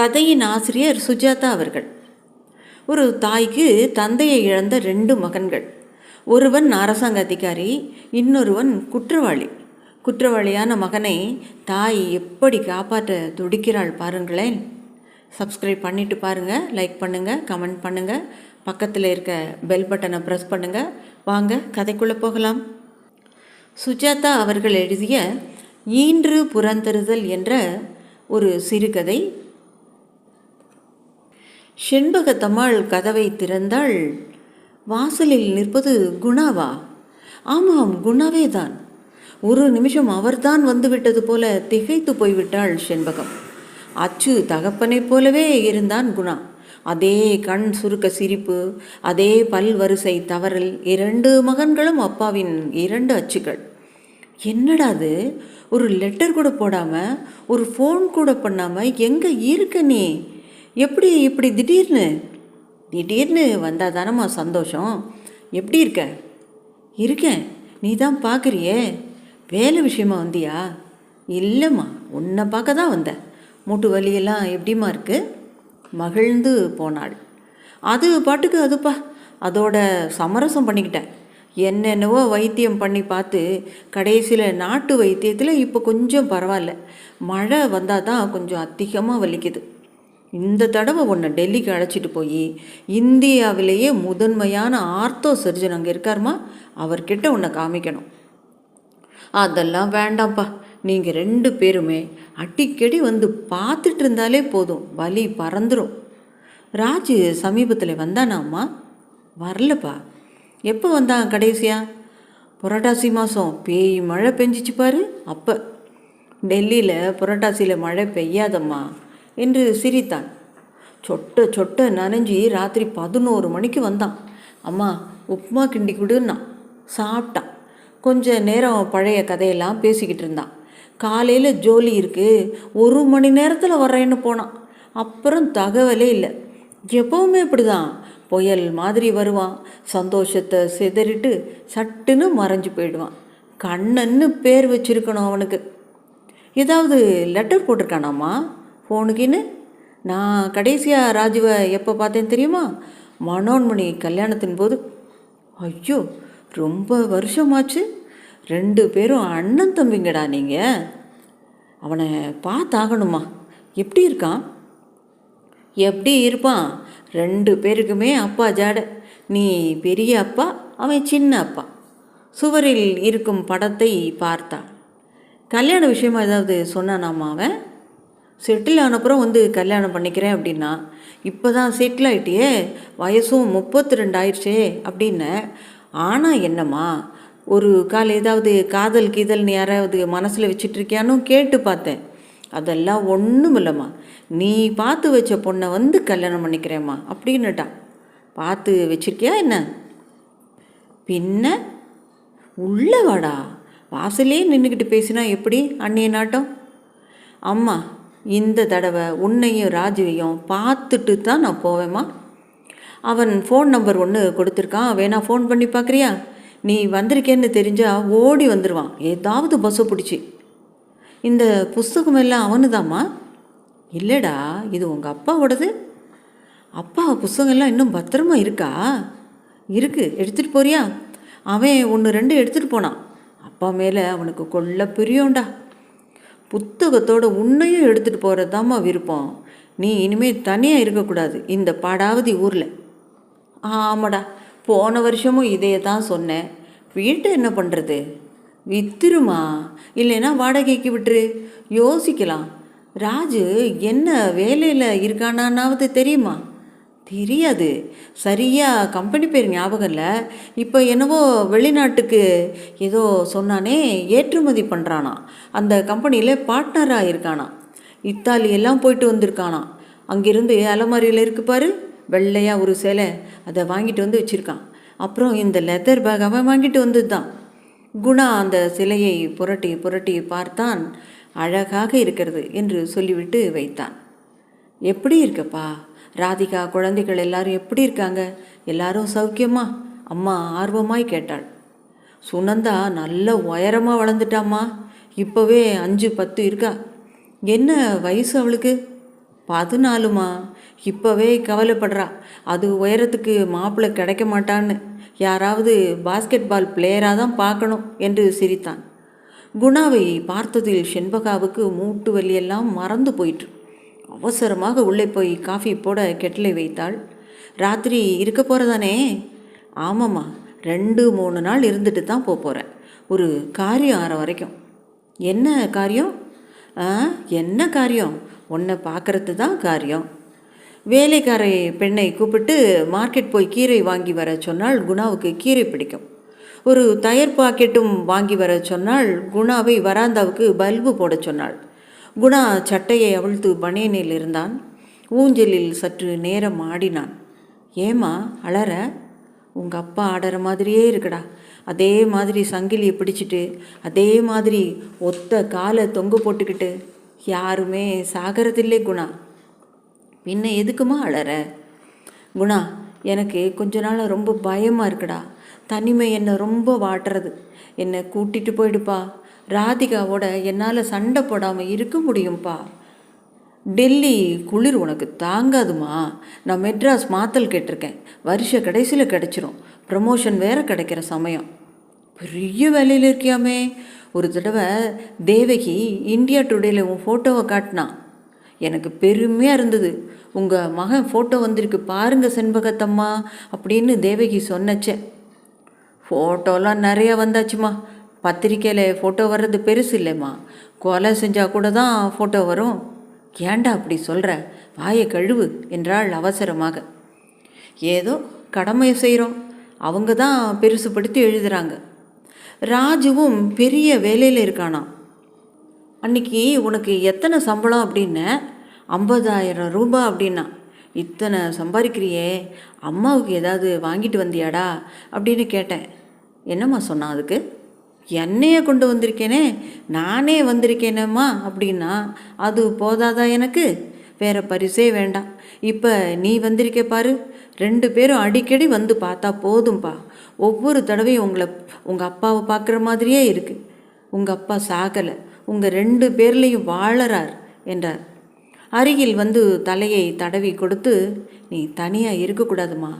கதையின் ஆசிரியர் சுஜாதா அவர்கள். ஒரு தாய்க்கு தந்தையை இழந்த ரெண்டு மகன்கள். ஒருவன் அரசாங்க அதிகாரி இன்னொருவன் குற்றவாளி. குற்றவாளியான மகனை தாய் எப்படி காப்பாற்ற துடிக்கிறாள் பாருங்களேன். சப்ஸ்கிரைப் பண்ணிவிட்டு பாருங்கள் லைக் பண்ணுங்கள் கமெண்ட் பண்ணுங்கள் பக்கத்தில் இருக்க பெல் பட்டனை ப்ரெஸ் பண்ணுங்கள் வாங்க கதைக்குள்ளே போகலாம். சுஜாதா அவர்கள் எழுதிய ஈன்று புறந்தருதல் என்ற ஒரு சிறுகதை செண்பகத்தம்மாள் கதவை திறந்தாள். வாசலில் நிற்பது குணாவா? ஆமாம் குணாவே தான். ஒரு நிமிஷம் அவர்தான் வந்துவிட்டது போல திகைத்து போய்விட்டாள் செண்பகம். அச்சு தகப்பனைப் போலவே இருந்தான் குணா. அதே கண் சுருக்க சிரிப்பு அதே பல் வரிசை தவறல் இரண்டு மகன்களும் அப்பாவின் இரண்டு அச்சுகள். என்னடாது ஒரு லெட்டர் கூட போடாமல் ஒரு ஃபோன் கூட பண்ணாமல் எங்கே இருக்க நீ? எப்படி இப்படி திடீர்னு? திடீர்னு வந்தால் தானம்மா சந்தோஷம். எப்படி இருக்க? இருக்கேன். நீ தான் பார்க்குறியே வேலை விஷயமா வந்தியா? இல்லைம்மா உன்னை பார்க்க தான் வந்தேன். மூட்டு வலியெல்லாம் எப்படிம்மா இருக்கு? மகிழ்ந்து போனாள். அது பாட்டுக்கு அதுப்பா அதோட சமரசம் பண்ணிக்கிட்டேன். என்னென்னவோ வைத்தியம் பண்ணி பார்த்து கடைசியில் நாட்டு வைத்தியத்தில் இப்போ கொஞ்சம் பரவாயில்ல. மழை வந்தால் தான் கொஞ்சம் அதிகமாக வலிக்குது. இந்த தடவை உன்னை டெல்லிக்கு அழைச்சிட்டு போய் இந்தியாவிலேயே முதன்மையான ஆர்த்தோ சர்ஜன் அங்கே இருக்காருமா? அவர்கிட்ட உன்னை காமிக்கணும். அதெல்லாம் வேண்டாம்ப்பா. நீங்கள் ரெண்டு பேருமே அடிக்கடி வந்து பார்த்துட்டு இருந்தாலே போதும். வலி பறந்துடும் ராஜு சமீபத்தில் வந்தானாம்மா? வரலப்பா. எப்போ வந்தான் கடைசியா? புரட்டாசி மாதம் பேய் மழை பெஞ்சிச்சு பாரு அப்போ. டெல்லியில் புரட்டாசியில் மழை பெய்யாதம்மா. என்று சிரித்தான். சொட்ட சொட்ட நனைஞ்சி ராத்திரி பதினோரு மணிக்கு வந்தான். அம்மா உப்புமா கிண்டி கொடுன்னா. சாப்பிட்டான். கொஞ்ச நேரம் பழைய கதையெல்லாம் பேசிக்கிட்டு இருந்தான். காலையில் ஜோலி இருக்குது ஒரு மணி நேரத்தில் வர்றேன்னு போனான். அப்புறம் தகவலே இல்லை. எப்பவுமே இப்படி தான் புயல் மாதிரி வருவான். சந்தோஷத்தை சிதறிட்டு சட்டுன்னு மறைஞ்சு போயிடுவான். கண்ணன்னு பேர் வச்சிருக்கணும் அவனுக்கு. ஏதாவது லெட்டர் போட்டிருக்கானாம்மா? ஃபோனுக்குன்னு நான் கடைசியாக ராஜுவை எப்போ பார்த்தேன் தெரியுமா? மனோன்மணி கல்யாணத்தின் போது. ஐயோ ரொம்ப வருஷமாச்சு. ரெண்டு பேரும் அண்ணன் தம்பிங்கடா நீங்கள் அவனை பார்த்தாகணுமா? எப்படி இருக்கான்? எப்படி இருப்பான்? ரெண்டு பேருக்குமே அப்பா ஜாட. நீ பெரிய அப்பா அவன் சின்ன அப்பா. சுவரில் இருக்கும் படத்தை பார்த்தான் கல்யாண விஷயமா ஏதாவது சொன்னானாமா அவன்? செட்டில் ஆனப்புறம் வந்து கல்யாணம் பண்ணிக்கிறேன் அப்படின்னா இப்போ தான் செட்டில் ஆகிட்டியே வயசும் முப்பத்தி ரெண்டு ஆயிடுச்சே அப்படின்னு. ஆனால் என்னம்மா ஒரு கால் ஏதாவது காதல் கீதல்னு யாராவது மனசில் வச்சிட்ருக்கியான்னு கேட்டு பார்த்தேன். அதெல்லாம் ஒன்றும் இல்லைம்மா. நீ பார்த்து வச்ச பொண்ணை வந்து கல்யாணம் பண்ணிக்கிறேம்மா அப்படின்னுட்டான் பார்த்து வச்சிருக்கியா என்ன? பின்ன? உள்ளே வாடா வாசலே நின்றுக்கிட்டு பேசினா எப்படி அன்னைய நாட்டம்? அம்மா இந்த தடவை உன்னையும் ராஜுவையும் பார்த்துட்டு தான் நான் போவேம்மா. அவன் ஃபோன் நம்பர் ஒன்று கொடுத்துருக்கான். வேணா ஃபோன் பண்ணி பார்க்குறியா? நீ வந்திருக்கேன்னு தெரிஞ்சால் ஓடி வந்துடுவான் ஏதாவது பஸ்ஸை பிடிச்சி. இந்த புஸ்தகம் எல்லாம் அவனுதாம்மா. இல்லைடா இது உங்கள் அப்பாவோடது. அப்பா புஸ்தகம்லாம் இன்னும் பத்திரமா இருக்கா? இருக்குது எடுத்துகிட்டு போறியா? அவன் ஒன்று ரெண்டு எடுத்துகிட்டு போனான். அப்பா மேலே அவனுக்கு கொள்ள பிரியோண்டா புத்தகத்தோட உன்னையும் எடுத்துகிட்டு போகிறது தாம்மா விருப்பம். நீ இனிமேல் தனியாக இருக்கக்கூடாது. இந்த பாடாவதி ஊரில். ஆமாடா. போன வருஷமும் இதையே தான் சொன்னேன். வீட்டை என்ன பண்ணுறது வித்துருமா? இல்லைன்னா வாடகைக்கு விட்டுரு. யோசிக்கலாம். ராஜு என்ன வேலையில் இருக்கானானாவது தெரியுமா? தெரியாது. சரியாக கம்பெனி பேர் ஞாபகம் இல்லை. இப்போ என்னவோ வெளிநாட்டுக்கு ஏதோ சொன்னானே ஏற்றுமதி பண்ணுறானா அந்த கம்பெனியில் பார்ட்னராக இருக்கானா இத்தாலி எல்லாம் போயிட்டு வந்திருக்கானா. அங்கிருந்து அலமாரியில் இருக்கு பாரு வெள்ளையாக ஒரு சிலை அதை வாங்கிட்டு வந்து வச்சுருக்கான். அப்புறம் இந்த லெதர் பேக் அவன் வாங்கிட்டு வந்தது தான் குணா அந்த சிலையை புரட்டி புரட்டி பார்த்தான். அழகாக இருக்கிறது என்று சொல்லிவிட்டு வைத்தான். எப்படி இருக்கப்பா? ராதிகா குழந்தைகள் எல்லாரும் எப்படி இருக்காங்க? எல்லாரும் சௌக்கியமா? அம்மா ஆர்வமாய் கேட்டாள். சுனந்தா நல்ல உயரமாக வளர்ந்துட்டாம்மா. இப்போவே அஞ்சு பத்து இருக்கா? என்ன வயசு அவளுக்கு? பதினாலுமா? இப்போவே கவலைப்படுறா. அது உயரத்துக்கு மாப்பிள்ளை கிடைக்க மாட்டான்னு. யாராவது பாஸ்கெட் பால் பிளேயராக தான் பார்க்கணும் என்று சிரித்தான். குணாவை பார்த்ததில் செண்பகாவுக்கு மூட்டு வலியெல்லாம் மறந்து போயிற்று. அவசரமாக உள்ளே போய் காஃபி போட கெட்டிலை வைத்தாள். ராத்திரி இருக்க போகிறதானே ஆமாம்மா ரெண்டு மூணு நாள் இருந்துட்டு தான் போக போகிறேன் ஒரு காரியம் ஆற வரைக்கும். என்ன காரியம்? ஆ என்ன காரியம்? உன்னை பார்க்கறது தான் காரியம். வேலைக்காரை பெண்ணை கூப்பிட்டு மார்க்கெட் போய் கீரை வாங்கி வர சொன்னால் குணாவுக்கு கீரை பிடிக்கும். ஒரு தயர் பாக்கெட்டும் வாங்கி வர சொன்னால் குணாவை வராந்தாவுக்கு பல்பு போட சொன்னாள். குணா சட்டையை அவிழ்த்து பனியனில் இருந்தான். ஊஞ்சலில் சற்று நேரம் ஆடினான். ஏமா அலற? உங்கள் அப்பா ஆடுற மாதிரியே இருக்குடா. அதே மாதிரி சங்கிலியை பிடிச்சிட்டு அதே மாதிரி ஒத்த காலை தொங்க போட்டுக்கிட்டு யாருமே சாகிறதில்லை குணா. பின்ன எதுக்குமா அழற குணா எனக்கு கொஞ்ச நாள் ரொம்ப பயமாக இருக்குடா. தனிமை என்னை ரொம்ப வாட்டுறது. என்னை கூட்டிகிட்டு போயிடுப்பா. ராதிகாவோட என்னால் சண்டை போடாமல் இருக்க முடியும்ப்பா டெல்லி குளிர் உனக்கு தாங்காதுமா? நான் மெட்ராஸ் மாத்தல் கேட்டிருக்கேன். வருஷ கடைசியில் கிடச்சிரும். ப்ரமோஷன் வேற கிடைக்கிற சமயம். பெரிய வேலையில் இருக்கியாமே? ஒரு தடவை தேவகி இந்தியா டுடேல உன் ஃபோட்டோவை காட்டினான் எனக்கு பெருமையாக இருந்தது. உங்கள் மகன் ஃபோட்டோ வந்திருக்கு பாருங்க செண்பகத்தம்மா அப்படின்னு தேவகி சொன்னச்சே. ஃபோட்டோலாம் நிறையா வந்தாச்சுமா. பத்திரிக்கையில் ஃபோட்டோ வர்றது பெருசு இல்லைம்மா. கொலை செஞ்சால் கூட தான் ஃபோட்டோ வரும். ஏண்டா அப்படி சொல்கிற வாயை கழுவு என்றாள் அவசரமாக. ஏதோ கடமையை செய்கிறோம் அவங்க தான் பெருசுப்படுத்தி எழுதுகிறாங்க ராஜுவும் பெரிய வேலையில் இருக்கானாம். அன்னைக்கு உனக்கு எத்தனை சம்பளம் அப்படின்னு? ஐம்பதாயிரம் ரூபாய் அப்படின்னா. இத்தனை சம்பாதிக்கிறியே. அம்மாவுக்கு ஏதாவது வாங்கிட்டு வந்தியாடா அப்படின்னு கேட்டேன். என்னம்மா சொன்னான் அதுக்கு? என்னையே கொண்டு வந்திருக்கேனே? நானே வந்திருக்கேனேம்மா அப்படின்னா அது போதாதா எனக்கு? வேற பரிசே வேண்டாம். இப்போ நீ வந்திருக்க பாரு. ரெண்டு பேரும் அடிக்கடி வந்து பார்த்தா போதும்பா. ஒவ்வொரு தடவையும் உங்களை உங்கள் அப்பாவை பார்க்குற மாதிரியே இருக்குது உங்கள் அப்பா சாகலை. உங்கள் ரெண்டு பேர்லேயும் வாழறார் என்றார். அருகில் வந்து தலையை தடவி கொடுத்து நீ தனியாக இருக்கக்கூடாதுமா.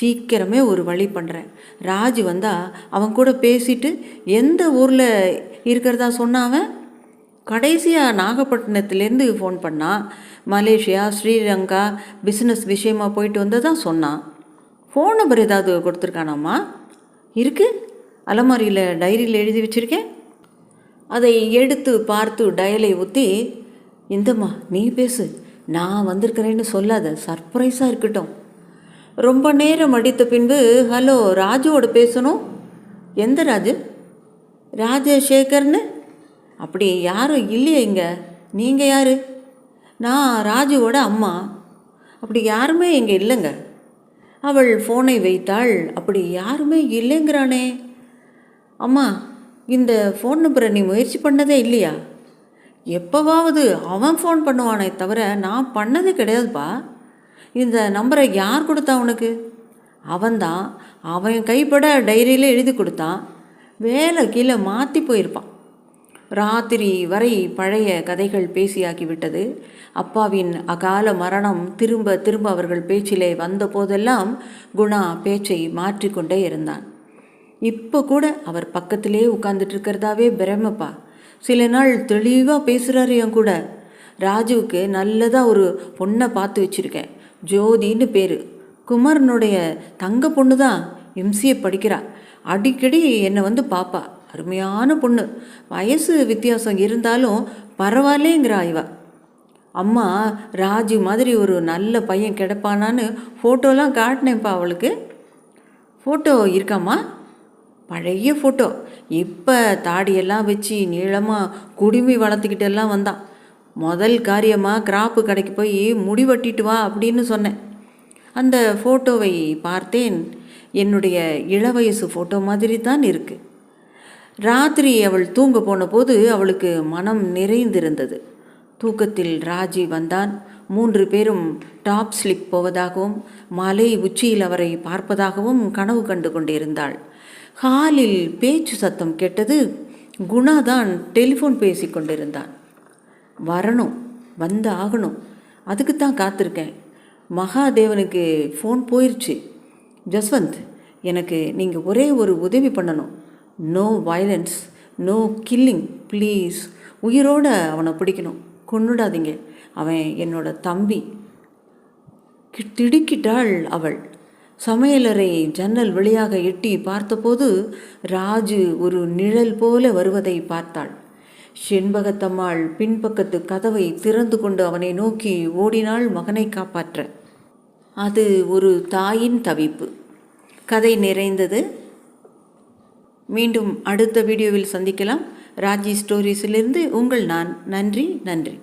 சீக்கிரமே ஒரு வழி பண்ணுறேன் ராஜ் வந்தால் அவன் கூட பேசிட்டு எந்த ஊரில் இருக்கிறதா சொன்னாவன் கடைசியாக நாகப்பட்டினத்துலேருந்து ஃபோன் பண்ணான் மலேசியா ஸ்ரீலங்கா பிஸ்னஸ் விஷயமாக போயிட்டு வந்ததான் சொன்னான் ஃபோன் நம்பர் ஏதாவது கொடுத்துருக்கானாம்மா இருக்குது அலமாரியில் டைரியில் எழுதி வச்சுருக்கேன். அதை எடுத்து பார்த்து டயலை ஊற்றி இந்தம்மா நீ பேசு. நான் வந்திருக்கிறேன்னு சொல்லாத. சர்ப்ரைஸாக இருக்கட்டும். ரொம்ப நேரம் அடித்த பின்பு ஹலோ ராஜுவோட பேசணும்? எந்த ராஜு? ராஜசேகர்னு. அப்படி யாரும் இல்லையே இங்கே? நீங்கள் யார்? நான் ராஜுவோட அம்மா. அப்படி யாருமே இங்கே இல்லைங்க. அவள் ஃபோனை வைத்தாள். அப்படி யாருமே இல்லைங்கிறானே. அம்மா இந்த ஃபோன் நம்பரை நீ முயற்சி பண்ணதே இல்லையா? எப்போவாவது அவன் ஃபோன் பண்ணுவானே தவிர நான் பண்ணதே கிடையாதுப்பா. இந்த நம்பரை யார் கொடுத்தா உனக்கு? அவன்தான். அவன் கைப்பட டைரியில் எழுதி கொடுத்தான். வேலை கீழே மாற்றி போயிருப்பான். ராத்திரி வரை பழைய கதைகள் பேசியாகிவிட்டது. அப்பாவின் அகால மரணம் திரும்ப திரும்ப அவர்கள் பேச்சிலே வந்த போதெல்லாம் குணா பேச்சை மாற்றிக்கொண்டே இருந்தான். இப்போ கூட அவர் பக்கத்திலே உட்கார்ந்துட்டு இருக்கிறதாவே பிரமப்பா சில நாள் தெளிவாக பேசுகிறாரு என் கூட. ராஜுவுக்கு நல்லதாக ஒரு பொண்ணை பார்த்து வச்சுருக்கேன். ஜோதின்னு பேர். குமரனுடைய தங்க பொண்ணு தான் எம்சிஏ படிக்கிறா. அடிக்கடி என்னை வந்து பாப்பா. அருமையான பொண்ணு. வயசு வித்தியாசம் இருந்தாலும் பரவாயில்லைங்கிறா இவ. அம்மா ராஜு மாதிரி ஒரு நல்ல பையன் கிடப்பானான்னு ஃபோட்டோலாம் காட்டினேன்ப்பா அவளுக்கு. ஃபோட்டோ இருக்காம்மா? பழைய ஃபோட்டோ இப்போ தாடியெல்லாம் வச்சு நீளமாக குடுமி வளர்த்துக்கிட்டெல்லாம் வந்தான். முதல் காரியமாக கிராப்பு கடைக்கு போய் முடி வெட்டிட்டு வா அப்படின்னு சொன்னேன். அந்த ஃபோட்டோவை பார்த்தேன். என்னுடைய இளவயசு ஃபோட்டோ மாதிரி தான் இருக்குது ராத்திரி அவள் தூங்க போன போது அவளுக்கு மனம் நிறைந்திருந்தது. தூக்கத்தில் ராஜி வந்தான். மூன்று பேரும் டாப் ஸ்லிப் போவதாகவும் மலை உச்சியில் அவரை பார்ப்பதாகவும் கனவு கண்டு கொண்டிருந்தாள். ஹாலில் பேச்சு சத்தம் கேட்டது குணாதான் டெலிஃபோன் பேசி கொண்டிருந்தான். வரணும் வந்து ஆகணும். அதுக்கு தான் காத்திருக்கேன். மகாதேவனுக்கு ஃபோன் போயிடுச்சு ஜஸ்வந்த் எனக்கு நீங்கள் ஒரே ஒரு உதவி பண்ணணும். No violence no killing please உயிரோட அவனை பிடிக்கணும். கொண்டுடாதீங்க அவன் என்னோட தம்பி. திடுக்கிட்டாள் அவள். சமையலறை ஜன்னல் வழியாக எட்டி பார்த்தபோது ராஜு ஒரு நிழல் போல வருவதை பார்த்தாள். செண்பகத்தம்மாள் பின்பக்கத்து கதவை திறந்து கொண்டு அவனை நோக்கி ஓடினாள் மகனை காப்பாற்ற. அது ஒரு தாயின் தவிப்பு. கதை நிறைந்தது. மீண்டும் அடுத்த வீடியோவில் சந்திக்கலாம். ராஜி ஸ்டோரிஸிலிருந்து உங்கள் நான். நன்றி நன்றி.